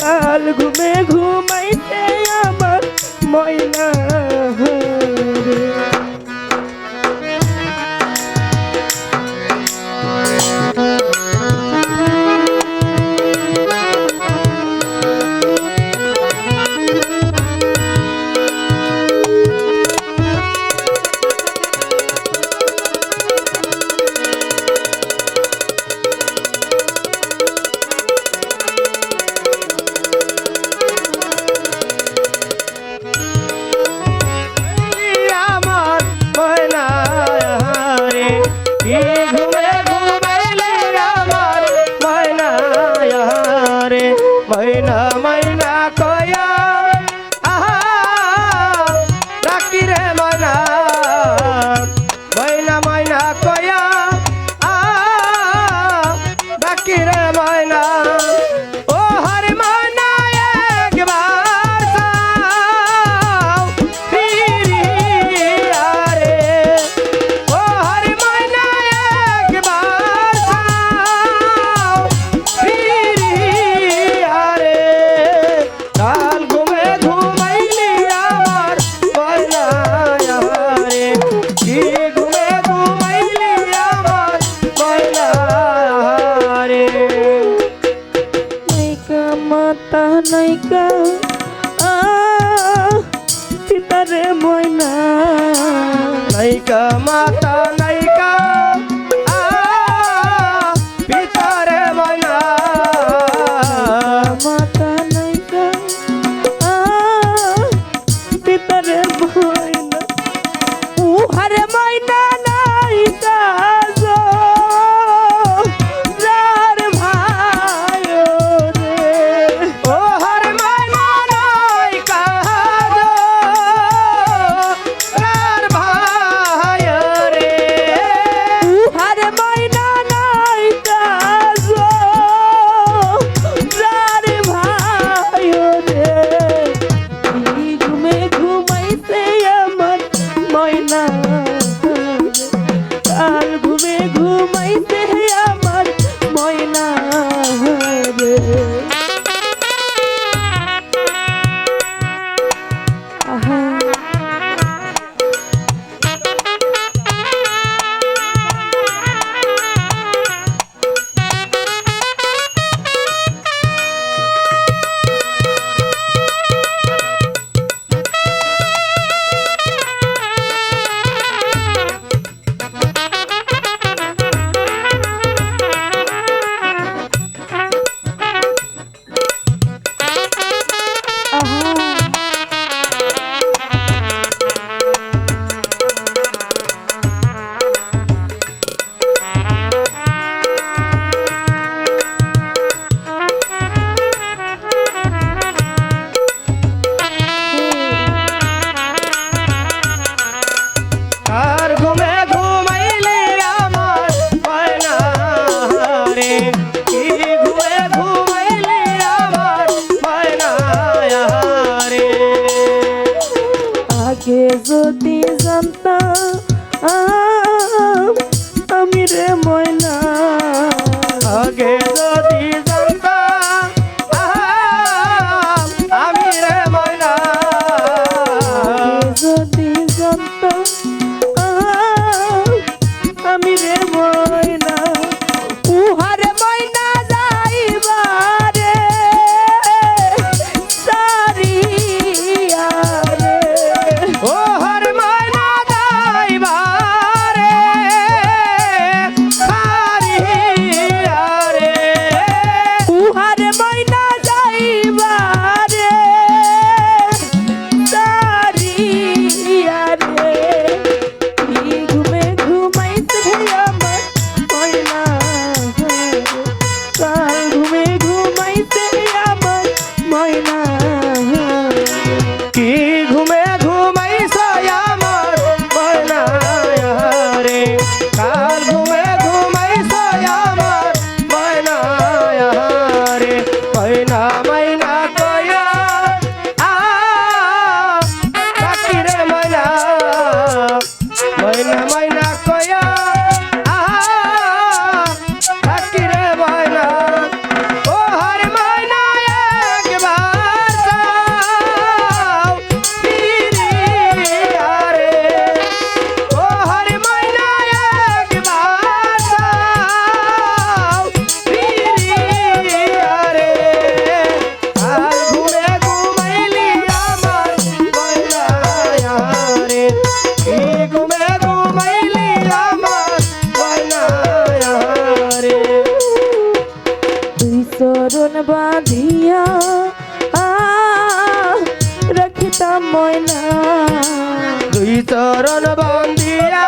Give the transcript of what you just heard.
কাল ঘুমে ঘুমাইতে আমার ময়না। চরণ বাঁধিয়া রাখিতাম ময়না। দুই চরণ বন্দিয়া